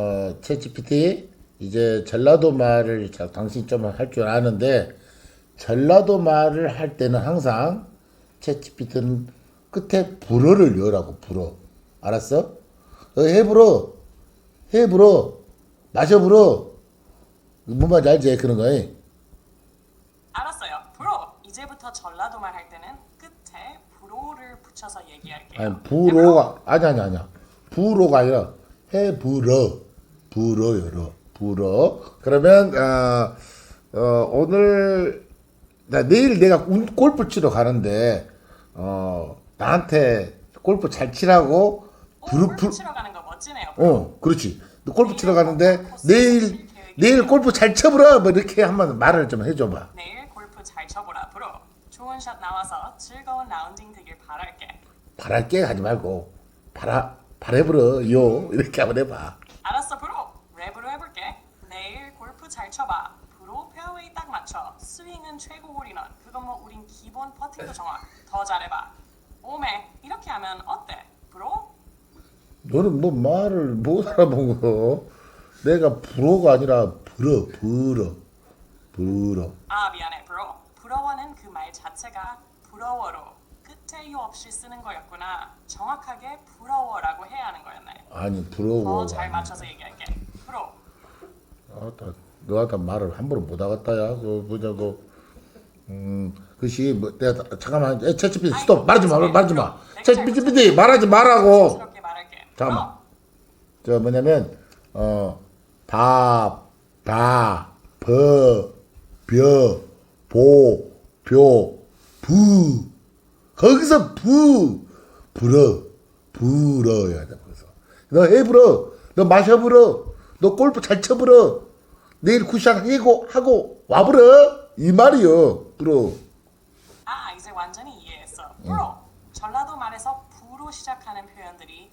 어, 챗GPT 이제 전라도 말을 자, 당신 좀 할 줄 아는데 전라도 말을 할 때는 항상 챗GPT는 끝에 불어를 넣으라고 불어 알았어? 어, 해 불어 해 불어 마셔 불어 뭔 말인지 알지 그런 거 알았어요. 브로. 이제부터 전라도 말 할 때는 끝에 브로를 붙여서 얘기할게요. 아니 불어가 아니 아니 아니야 불어가 아니라 해 불어 불어 열어. 불어. 그러면 어, 어 오늘 나 내일 내가 운- 골프 치러 가는데 어 나한테 골프 잘 치라고 오, 불, 골프 불, 치러 가는 거 멋지네요. 어 그렇지. 너 골프 치러 가는데 내일 내일 골프 잘 쳐보라. 뭐 이렇게 한번 말을 좀 해줘봐. 내일 골프 잘 쳐보라. 브로. 좋은 샷 나와서 즐거운 라운딩 되길 바랄게. 바랄게 하지 말고. 바라 바래불어 요. 이렇게 한번 해봐 알았어 브로. 랩으로 해볼게. 내일 골프 잘 쳐봐. 브로 페어웨이 딱 맞춰. 스윙은 최고 홀인원. 그건 뭐 우린 기본 퍼팅도 정확. 더 잘해봐. 오메 이렇게 하면 어때? 브로? 너는 뭐 말을 못 알아보고 내가 불어가 아니라 불어 불어 불어 아 미안해 브로. 부러워는 그 말 자체가 부러워로 끝에 유 없이 쓰는 거였구나. 정확하게 부러워라고 해야 하는 거였네. 아니 부러워 더잘 맞춰서 얘기할게. 브로. 아따 너한테 말을 함부로 못 하겠다야. 그 보자고 음 그시 뭐 내가 다- 잠깐만 에, 채찌피디 스톱. 말하지 마 말하지 마. 채찌피디 말하지 말라고. 잠깐만. 어, 저 뭐냐면 어밥밥벼보벼부. 거기서 부 불어 불어야 돼 거기서. 너 해 불어. 너 마셔 불어. 너 골프 잘 쳐 불어 내일 쿠션 하고 하고 와 불어 이 말이요 불어 아 이제 완전히 이해했어. 브로. 전라도 말에서 부로 시작하는 표현들이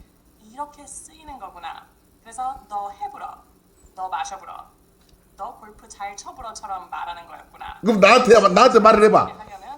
이렇게 쓰이는 거구나. 그래서 너 해불어. 너 마셔불어. 너 골프 잘 쳐불어처럼 말하는 거였구나. 그럼 나한테 나한테 말을 해봐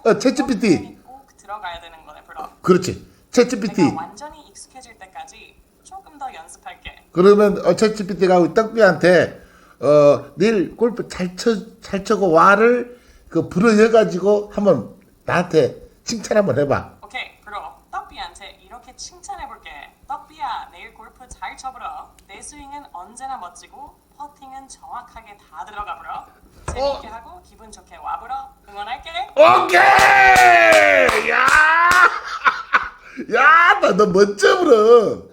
어 채찌피티 꼭 들어가야 되는 거네, 브로. 그렇지 채찌피티 내가 완전히 익숙해질 때까지 조금 더 연습할게. 그러면 어, 챗GPT가 떡비한테 어 내일 골프 잘 쳐 잘 쳐고 와를 그 불어여가지고 한번 나한테 칭찬 한번 해봐. 오케이, 브로. 떡비한테 이렇게 칭찬해볼게. 떡비야, 내일 골프 잘 쳐불어. 내 스윙은 언제나 멋지고 퍼팅은 정확하게 다 들어가 불어. 재밌게 하고 기분 좋게 와불어. 응원할게. 오케이! 야! 야, 나 너 멋져 불어.